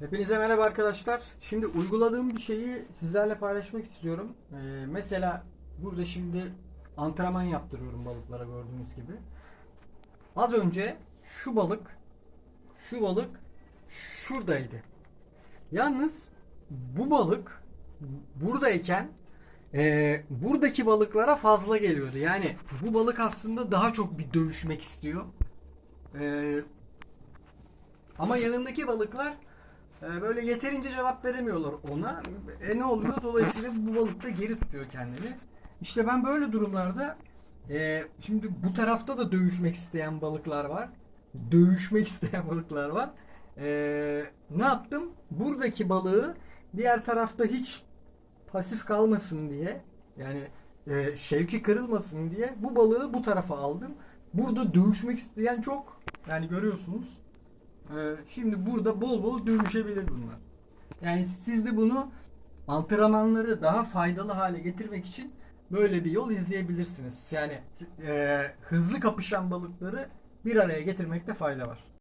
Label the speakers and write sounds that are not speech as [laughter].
Speaker 1: Hepinize merhaba arkadaşlar. Şimdi uyguladığım bir şeyi sizlerle paylaşmak istiyorum. Ee, mesela burada şimdi antrenman yaptırıyorum balıklara gördüğünüz gibi. Az önce şu balık, şu balık şuradaydı. Yalnız bu balık buradayken e, buradaki balıklara fazla geliyordu. Yani bu balık aslında daha çok bir dövüşmek istiyor. E, ama yanındaki balıklar böyle yeterince cevap veremiyorlar ona. E ne oluyor? Dolayısıyla bu balık da geri tutuyor kendini. İşte ben böyle durumlarda e, şimdi bu tarafta da dövüşmek isteyen balıklar var. Dövüşmek [laughs] isteyen balıklar var. E, ne yaptım? Buradaki balığı diğer tarafta hiç pasif kalmasın diye yani e, şevki kırılmasın diye bu balığı bu tarafa aldım. Burada dövüşmek isteyen çok. Yani görüyorsunuz. Ee, şimdi burada bol bol dövüşebilir bunlar. Yani siz de bunu antrenmanları daha faydalı hale getirmek için böyle bir yol izleyebilirsiniz. Yani e, hızlı kapışan balıkları bir araya getirmekte fayda var.